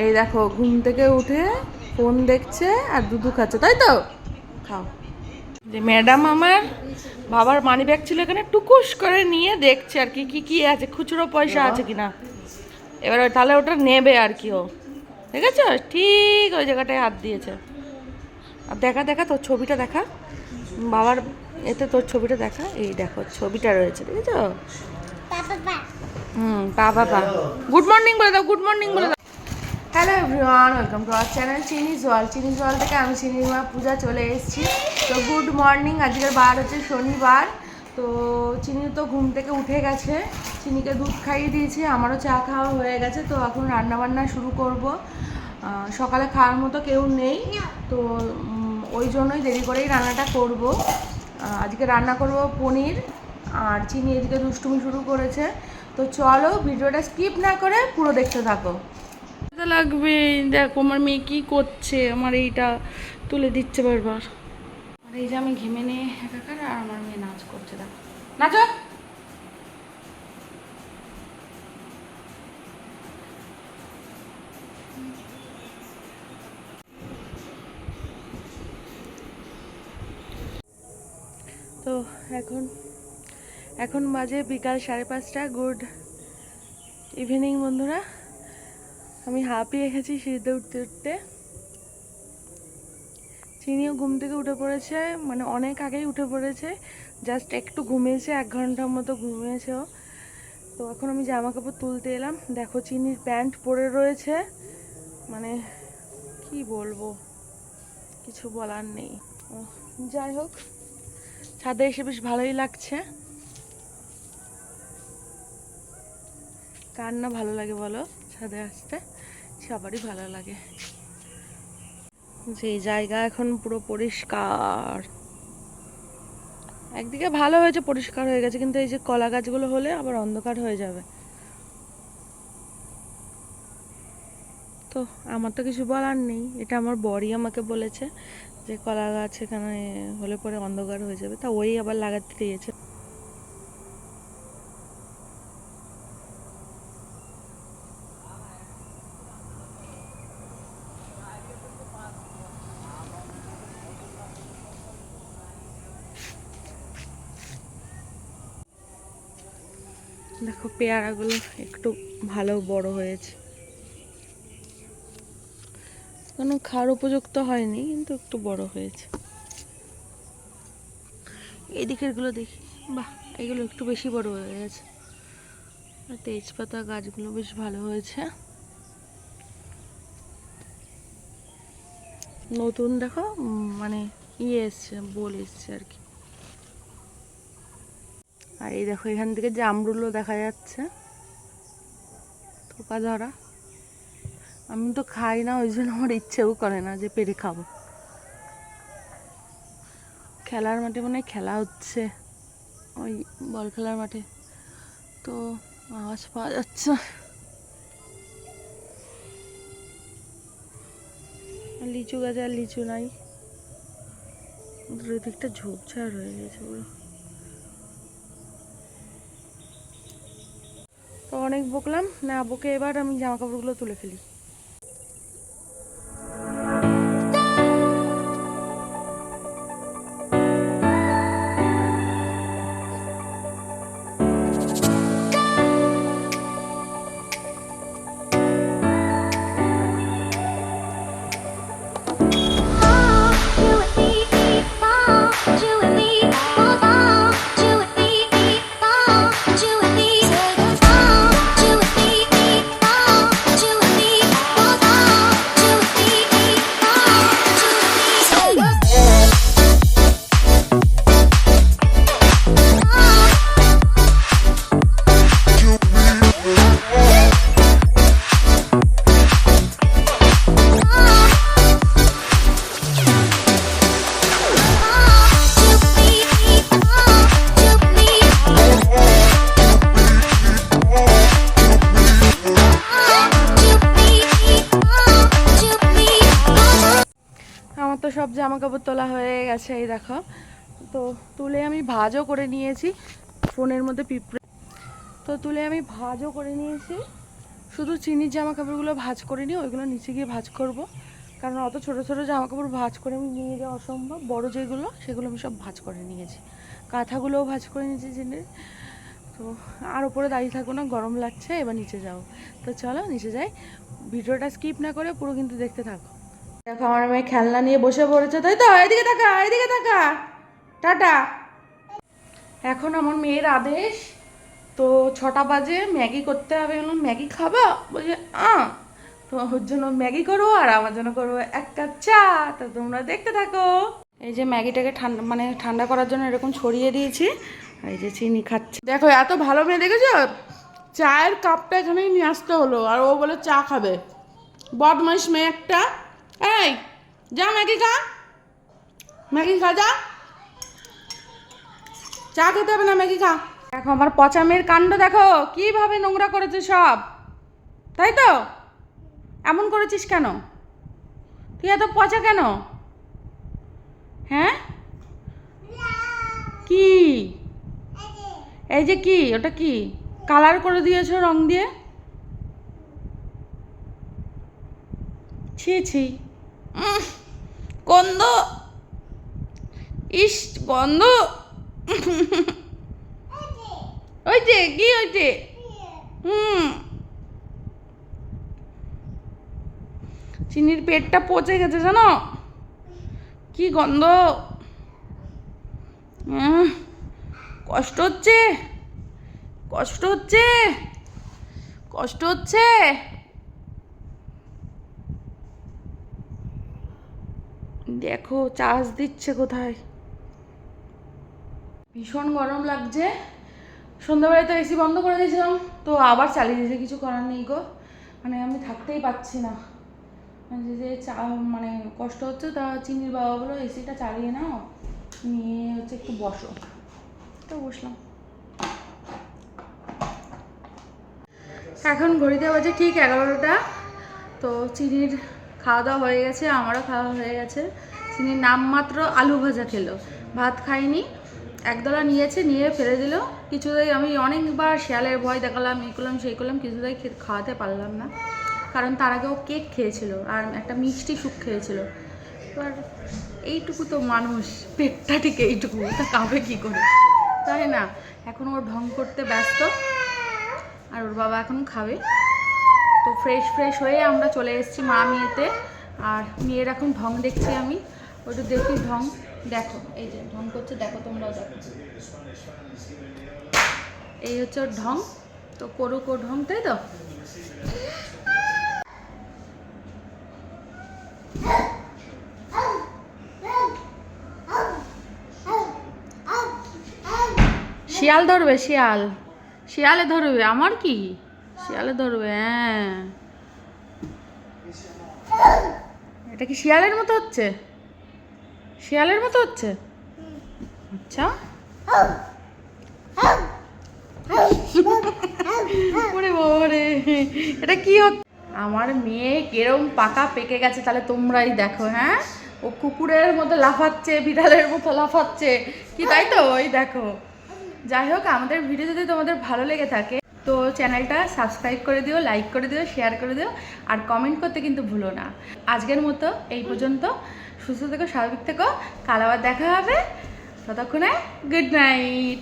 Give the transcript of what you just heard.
এই দেখো ঘুম থেকে উঠে ফোন দেখছে আর দুধু খাচ্ছে তাই তো? খাও। যে ম্যাডাম আমার বাবার মানি ব্যাগ ছিল এখানে টুকুস করে নিয়ে দেখছে আর কি কি কি আছে খুচরো পয়সা আছে কিনা। এবার ওই- তাহলে ওটা নেবে আর কি ও। ঠিক আছে ঠিক ওই জায়গাটায় হাত দিয়েছে। আর দেখা দেখা তোর ছবিটা দেখা। বাবার এতে তোর ছবিটা দেখা। এই দেখো ছবিটা রয়েছে ঠিক আছে হুম পা পা গুড মর্নিং বলে দাও গুড মর্নিং বলে দাও। Hello everyone welcome to our channel চিনি জল চিনি জল থেকে আমি চিনির মা পূজা চলে এসেছি। তো গুড মর্নিং আজকের বার হচ্ছে শনিবার। তো চিনি তো ঘুম থেকে উঠে গেছে। চিনিকে দুধ খাইয়ে দিয়েছি, আমারও চা খাওয়া হয়ে গেছে। তো এখন রান্না বান্না শুরু করব। সকালে খাওয়ার মতো কেউ নেই। তো ওই জন্যই দেরি করেই রান্নাটা করব। আজকে রান্না করব পনির। আর চিনি এদিকে দুষ্টুমি শুরু করেছে। তো চলো ভিডিওটা স্কিপ না করে পুরো দেখতে থাকো। লাগবে। দেখো আমার মেয়ে কী করছে, আমার এইটা তুলে দিচ্ছে বারবার। আর এই যে আমি ঘেমে নিয়ে একাকার, আর আমার মেয়ে নাচ করছে, দেখো। নাচো! তো এখন এখন বাজে বিকাল সাড়ে পাঁচটা। গুড ইভিনিং, বন্ধুরা। আমি হাঁপিয়ে গেছি সিঁড়িতে উঠতে উঠতে। চিনিও ঘুম থেকে উঠে পড়েছে মানে অনেক আগেই উঠে পড়েছে। জাস্ট একটু ঘুমিয়েছে, এক ঘণ্টার মতো ঘুমিয়েছে ও। তো এখন আমি জামা কাপড় তুলতে এলাম। দেখো চিনির প্যান্ট পরে রয়েছে। মানে কি বলব? কিছু বলার নেই। যাই হোক, ছাদে এসে বেশ ভালোই লাগছে। কার না ভালো লাগে বলো ছাদে আসতে? সবারই ভালো লাগে। সেই জায়গা এখন পুরো পরিষ্কার। একদিকে ভালো হয়েছে, পরিষ্কার হয়ে গেছে, কিন্তু এই যে কলা গাছগুলো হলে আবার অন্ধকার হয়ে যাবে। তো আমার তো কিছু বলার নেই, এটা আমার বড়ই আমাকে বলেছে যে কলা গাছ এখানে হলে পরে অন্ধকার হয়ে যাবে, তা ওই আবার লাগাতে দিয়েছে। দেখো পেয়ারাগুলো একটু ভালো বড় হয়েছে। কোনো খাওয়ার উপযুক্ত হয়নি, কিন্তু একটু বড় হয়েছে। এই দিকেরগুলো দেখি। বাহ, এগুলো একটু বেশি বড় হয়ে গেছে। আর তেজপাতা গাছগুলো বেশ ভালো হয়েছে। নতুন দেখো মানে ইয়ে এসছে, বল এসছে আর কি। আর এই দেখো, এখান থেকে যে জামরুলও দেখা যাচ্ছে। থোকা ধরা আমি তো খাই না, ওই জন্য আমার ইচ্ছেও করে না যে পেরে খাব। খেলার মাঠে মনে খেলা হচ্ছে। ওই বল খেলার মাঠে। তো আওয়াজ পাওয়া যাচ্ছে লিচু গাছে আর লিচু নাই। দুই দিকটা ঝোপঝাড় হয়ে গেছে পুরো। তো অনেক বকলাম। না বকে এবার আমি জামা কাপড়গুলো তুলে ফেলি। জামা কাপড় তোলা হয়ে গেছে, এই দেখো। তো তুলে আমি ভাজও করে নিয়েছি, ফোনের মধ্যে পিঁপড়ে। তো তুলে আমি ভাজও করে নিয়েছি। শুধু চিনির জামা কাপড়গুলো ভাজ করে নিয়ে ওইগুলো নিচে গিয়ে ভাজ করব। কারণ অত ছোট ছোট জামা কাপড় ভাজ করে আমি নিয়ে যাওয়া অসম্ভব। বড় যেগুলো, সেগুলো আমি সব ভাজ করে নিয়েছি। কাঁথাগুলোও ভাজ করে নিয়েছি চিনির। তো আর ওপরে দাঁড়িয়ে থাকব না, গরম লাগছে, এবার নিচে যাও তো চলো, নিচে যাই। ভিডিওটা স্কিপ না করে পুরো কিন্তু দেখতে থাকো। দেখো, আমার মেয়ে খেলনা নিয়ে বসে পড়েছে, তাই তো? এদিকে তাকা এদিকে তাকা টাটা। এখন আমার মেয়ের আদেশ, তো ছটা বাজে, ম্যাগি করতে হবে। বললাম, ম্যাগি খাবা? বলছে, আ। তো ওর জন্য ম্যাগি করব আর আমার জন্য করব এক কাপ চা। তো তোমরা দেখতে থাকো। এই যে ম্যাগিটাকে ঠান্ডা মানে ঠান্ডা করার জন্য এরকম ছড়িয়ে দিয়েছি। এই যে চিনি খাচ্ছে। দেখো, এত ভালো মেয়ে, দেখেছ? চায়ের কাপটা এখানেই নিয়ে আসতে হলো। আর ও বলে চা খাবে। বদমাইশ মেয়ে একটা। এই, যা ম্যাগি খা। ম্যাগি খা, যা। চা খেতে হবে না, ম্যাগি খা। দেখো আমার পচা মেয়ের কাণ্ড, দেখো। কীভাবে নোংরা করেছে সব। তাই তো? এমন করেছিস কেন? তুই এত পচা কেন? হ্যাঁ? কি? এই যে কি? ওটা কি? কালার করে দিয়েছ রং দিয়ে? ছি ছি। গন্ধ। ইস, গন্ধ। কি যে হুম। চিনির পেটটা পচে গেছে, জানো? কি গন্ধ। কষ্ট হচ্ছে? কষ্ট হচ্ছে? কষ্ট হচ্ছে? দেখো চার্জ দিচ্ছে কোথায়? ভীষণ গরম লাগছে। সন্ধ্যাবেলায় তো এসি বন্ধ করে দিয়েছিলাম, তো আবার চালিয়ে দিয়েছে, কিছু করার নেই গো। মানে আমি থাকতেই পারছি না। যে যে চা মানে কষ্ট হচ্ছে, তা চিনির বাবা বলো এসিটা চালিয়ে নাও, নিয়ে হচ্ছে একটু বসো। তো বসলাম। এখন ঘড়িতে বাজে ঠিক এগারোটা, তো চিনির খাওয়া দাওয়া হয়ে গেছে, আমারও খাওয়া হয়ে গেছে। চিনির নামমাত্র আলু ভাজা খেলো। ভাত খাইনি, একদলা নিয়েছে, নিয়ে ফেলে দিল। কিছুতেই আমি অনেকবার শিয়ালের ভয় দেখালাম এই করলাম, সেই করলাম, কিছুতেই খাওয়াতে পারলাম না। কারণ তার আগে ও কেক খেয়েছিল আর একটা মিষ্টি স্যুপ খেয়েছিল। এবার এইটুকু তো মানুষ, পেটটা ঠিক এইটুকু, তা খাবে কী করে? তাই না? এখন ওর ঢং করতে ব্যস্ত, আর ওর বাবা এখন খাবে। তো ফ্রেশ ফ্রেশ হয়ে আমরা চলে এসেছি মা মেয়েতে। আর মেয়ের এখন ঢং দেখছি আমি। ওইটু দেখি ঢং। দেখো, এই যে ঢং করছে, দেখো তোমরাও দেখো। এই হচ্ছে ওর ঢং। তো করুক ও ঢং, তাই তো? শিয়াল ধরবে, শিয়াল। শিয়ালে ধরবে, আমার কি? শিয়ালে ধরবে হ্যাঁ। এটা কি শিয়ালের মতো হচ্ছে? শিয়ালের মতো হচ্ছে? আচ্ছা। ওরে বাবারে, এটা কি হচ্ছে? আমার মেয়ে কেরম পাকা পেকে গেছে, তাহলে তোমরাই দেখো হ্যাঁ? ও কুকুরের মতো লাফাচ্ছে, বিড়ালের মতো লাফাচ্ছে। কি তাই তো? ওই দেখো। যাই হোক, আমাদের ভিডিও যদি তোমাদের ভালো লেগে থাকে তো চ্যানেলটা সাবস্ক্রাইব করে দিও লাইক করে দিও শেয়ার করে দিও, আর কমেন্ট করতে কিন্তু ভুলো না। আজকের মতো এই পর্যন্ত। সুস্থ থেকো, স্বাভাবিক থেকো। কাল আবার দেখা হবে। ততক্ষণে গুড নাইট